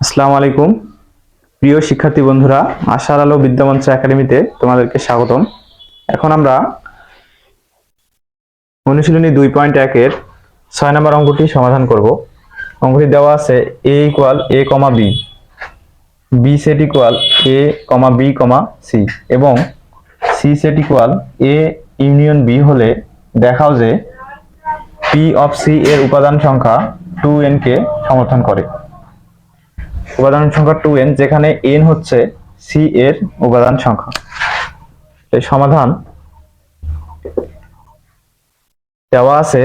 আসসালামু আলাইকুম। প্রিয় শিক্ষার্থী বন্ধুরা, আশার আলো বিদ্যামঞ্চ একাডেমিতে তোমাদেরকে স্বাগতম। এখন আমরা অনুশীলনী দুই পয়েন্ট একের ছয় নম্বর অঙ্কটি সমাধান করব। অঙ্কটি দেওয়া আছে A equal A comma B B set equal A comma B comma C এবং C set equal A union B হলে দেখাও যে পি অফ সি এর উপাদান সংখ্যা টু এন কে সমর্থন করে। উপাদান সংখ্যা টু এন যেখানে এন হচ্ছে সি এর উপাদান সংখ্যা। এই সমাধান দেওয়া আছে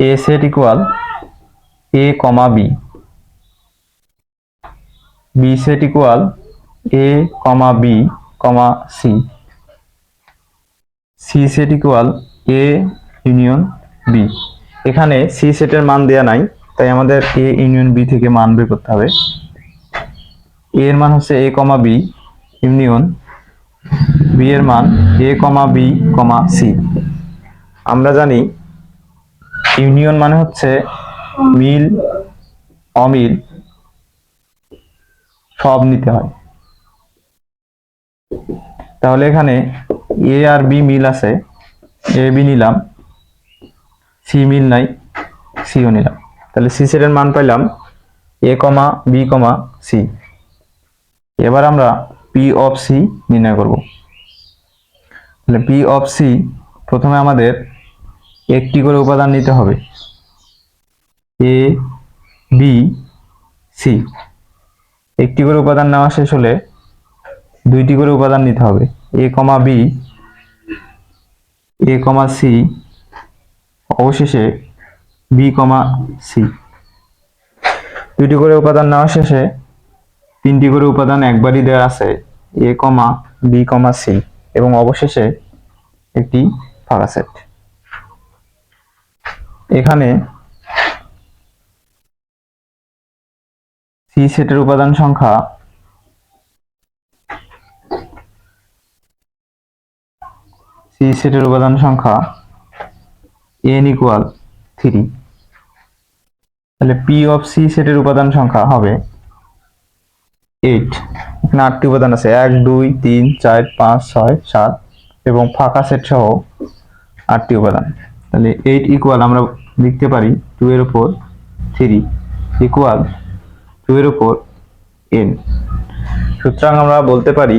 A set equal A comma B B set equal A comma B comma C C set equal A union B এখানে সি সেটের মান দেয়া নাই, তাই আমাদের এ ইউনিয়ন বি থেকে মান বের করতে হবে। এ এর মান হচ্ছে A comma B union B এর মান এ কমা বি কমা সি আমরা জানি ইউনিয়ন মানে হচ্ছে মিল, অমিল, সব নিতে হয়। তাহলে এখানে এ আর বি মিল আছে এ বি নিলাম। সি মিল নাই, সিও নিলাম। তাহলে সি সেটের মান পাইলাম এ কমা বি কমা সি। এবার আমরা পি অফ সি নির্ণয় করব। তাহলে পি অফ সি প্রথমে আমাদের একটি করে উপাদান নিতে হবে। A, B, C. একটি করে উপাদান নেওয়া শেষ হলে দুইটি করে উপাদান নিতে হবে। A comma B, A comma C অবশেষে বি কমা সি। দুইটি করে উপাদান নেওয়া শেষে তিনটি করে উপাদান একবারই দেওয়া আছে, এ কমা, বি কমা, সি, এবং অবশেষে একটি ফাঁকা সেট এখানে সি সেটের উপাদান সংখ্যা সি সেটের উপাদান সংখ্যা এন ইকুয়াল থ্রি তাহলে পি অফ সি সেটের উপাদান সংখ্যা হবে এইট এখানে আটটি উপাদান আছে, এক, দুই, তিন, চার, পাঁচ, ছয়, সাত এবং ফাঁকা সেট সহ আটটি উপাদান। তাহলে এইট ইকুয়াল আমরা লিখতে পারি টু এর উপর থ্রি ইকুয়াল টু এর উপর এন সুতরাং আমরা বলতে পারি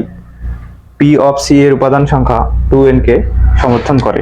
পি অফ সি এর উপাদান সংখ্যা টু এন কে সমর্থন করে।